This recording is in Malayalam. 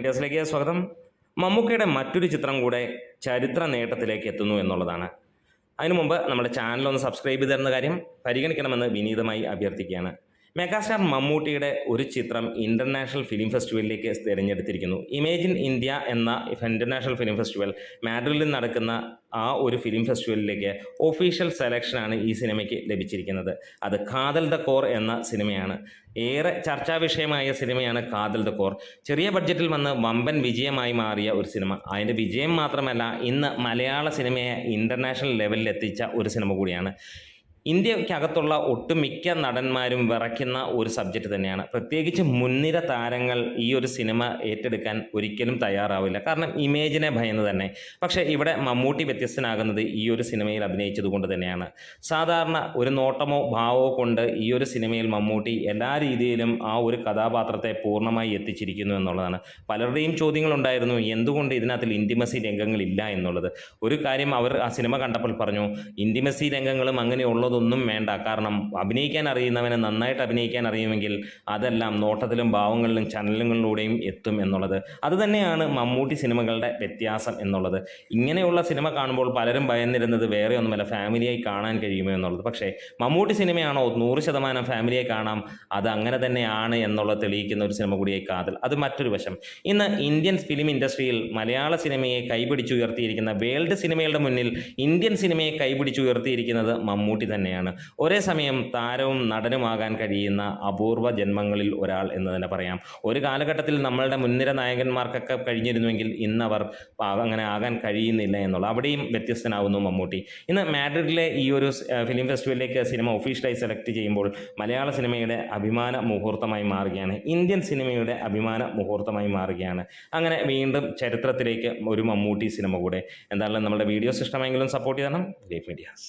മീഡിയാസിലേക്ക് സ്വാഗതം. മമ്മൂക്കയുടെ മറ്റൊരു ചിത്രം കൂടെ ചരിത്ര നേട്ടത്തിലേക്ക് എത്തുന്നു എന്നുള്ളതാണ്. അതിനു മുമ്പ് നമ്മുടെ ചാനൽ ഒന്ന് സബ്സ്ക്രൈബ് ചെയ്തിരുന്ന കാര്യം പരിഗണിക്കണമെന്ന് വിനീതമായി അഭ്യർത്ഥിക്കുകയാണ്. മെഗാസ്റ്റാർ മമ്മൂട്ടിയുടെ ഒരു ചിത്രം ഇന്റർനാഷണൽ ഫിലിം ഫെസ്റ്റിവലിലേക്ക് തിരഞ്ഞെടുത്തിരിക്കുന്നു. ഇമേജിൻ ഇന്ത്യ എന്ന ഇന്റർനാഷണൽ ഫിലിം ഫെസ്റ്റിവൽ മാഡ്രിഡിൽ നടക്കുന്ന ആ ഒരു ഫിലിം ഫെസ്റ്റിവലിലേക്ക് ഒഫീഷ്യൽ സെലക്ഷനാണ് ഈ സിനിമയ്ക്ക് ലഭിച്ചിരിക്കുന്നത്. അത് കാതൽ ദ കോർ എന്ന സിനിമയാണ്. ഏറെ ചർച്ചാ വിഷയമായ സിനിമയാണ് കാതൽ ദ കോർ. ചെറിയ ബഡ്ജറ്റിൽ വന്ന് വമ്പൻ വിജയമായി മാറിയ ഒരു സിനിമ. അതിന്റെ വിജയം മാത്രമല്ല ഇന്ന് മലയാള സിനിമയെ ഇന്റർനാഷണൽ ലെവലിൽ എത്തിച്ച ഒരു സിനിമ കൂടിയാണ്. ഇന്ത്യക്കകത്തുള്ള ഒട്ടുമിക്ക നടന്മാരും വിറയ്ക്കുന്ന ഒരു സബ്ജക്റ്റ് തന്നെയാണ്. പ്രത്യേകിച്ച് മുൻനിര താരങ്ങൾ ഈ ഒരു സിനിമ ഏറ്റെടുക്കാൻ ഒരിക്കലും തയ്യാറാവില്ല. കാരണം ഇമേജിനെ ഭയന്ന് തന്നെ. പക്ഷേ ഇവിടെ മമ്മൂട്ടി വ്യത്യസ്തനാകുന്നത് ഈ ഒരു സിനിമയിൽ അഭിനയിച്ചത് കൊണ്ട് തന്നെയാണ്. സാധാരണ ഒരു നോട്ടമോ ഭാവമോ കൊണ്ട് ഈ ഒരു സിനിമയിൽ മമ്മൂട്ടി എല്ലാ രീതിയിലും ആ ഒരു കഥാപാത്രത്തെ പൂർണമായി എത്തിച്ചിരിക്കുന്നു എന്നുള്ളതാണ്. പലരുടെയും ചോദ്യങ്ങളുണ്ടായിരുന്നു എന്തുകൊണ്ട് ഇതിനകത്തിൽ ഇന്റിമസി രംഗങ്ങളില്ല? എന്നുള്ളത്. ഒരു കാര്യം അവർ ആ സിനിമ കണ്ടപ്പോൾ പറഞ്ഞു ഇന്റിമസി രംഗങ്ങളും അങ്ങനെയുള്ളതൊന്നും വേണ്ട. കാരണം അഭിനയിക്കാൻ അറിയുന്നവനെ നന്നായിട്ട് അഭിനയിക്കാൻ അറിയുമെങ്കിൽ അതെല്ലാം നോട്ടത്തിലും ഭാവങ്ങളിലും ചലനങ്ങളിലൂടെയും എത്തും എന്നുള്ളത്. അതുതന്നെയാണ് മമ്മൂട്ടി സിനിമകളുടെ വ്യത്യാസം എന്നുള്ളത്. ഇങ്ങനെയുള്ള സിനിമ കാണുമ്പോൾ പലരും ഭയന്നിരുന്നത് വേറെ ഒന്നുമല്ല ഫാമിലിയായി കാണാൻ കഴിയുമോ എന്നുള്ളത്. പക്ഷേ മമ്മൂട്ടി സിനിമയാണോ നൂറ് ശതമാനം ഫാമിലിയെ കാണാം? അത് അങ്ങനെ തന്നെയാണ് എന്നുള്ളത് തെളിയിക്കുന്ന ഒരു സിനിമ കൂടിയായി കാതൽ. അത് മറ്റൊരു വശം. ഇന്ന് ഇന്ത്യൻ ഫിലിം ഇൻഡസ്ട്രിയിൽ മലയാള സിനിമയെ കൈപിടിച്ചുയർത്തിയിരിക്കുന്ന വേൾഡ് സിനിമയുടെ മുന്നിൽ ഇന്ത്യൻ സിനിമയെ കൈപിടിച്ചുയർത്തിയിരിക്കുന്നത് മമ്മൂട്ടി തന്നെയാണ്. ഒരേ സമയം താരവും നടനുമാകാൻ കഴിയുന്ന അപൂർവ ജന്മങ്ങളിൽ ഒരാൾ എന്ന് തന്നെ പറയാം. ഒരു കാലഘട്ടത്തിൽ നമ്മളുടെ മുൻനിര നായകന്മാർക്കൊക്കെ കഴിഞ്ഞിരുന്നുവെങ്കിൽ ഇന്ന് അവർ അങ്ങനെ ആകാൻ കഴിയുന്നില്ല എന്നുള്ള അവിടെയും വ്യത്യസ്തനാവുന്നു മമ്മൂട്ടി. ഇന്ന് മാഡ്രിഡിലെ ഈ ഒരു ഫിലിം ഫെസ്റ്റിവലിലേക്ക് സിനിമ ഒഫീഷ്യലായി സെലക്ട് ചെയ്യുമ്പോൾ മലയാള സിനിമയുടെ അഭിമാന മുഹൂർത്തമായി മാറുകയാണ്. ഇന്ത്യൻ സിനിമയുടെ അഭിമാന മുഹൂർത്തമായി മാറുകയാണ്. അങ്ങനെ വീണ്ടും ചരിത്രത്തിലേക്ക് ഒരു മമ്മൂട്ടി സിനിമ കൂടെ. എന്തായാലും നമ്മുടെ വീഡിയോസ് ഇഷ്ടമെങ്കിലും സപ്പോർട്ട് ചെയ്യണം. Great medias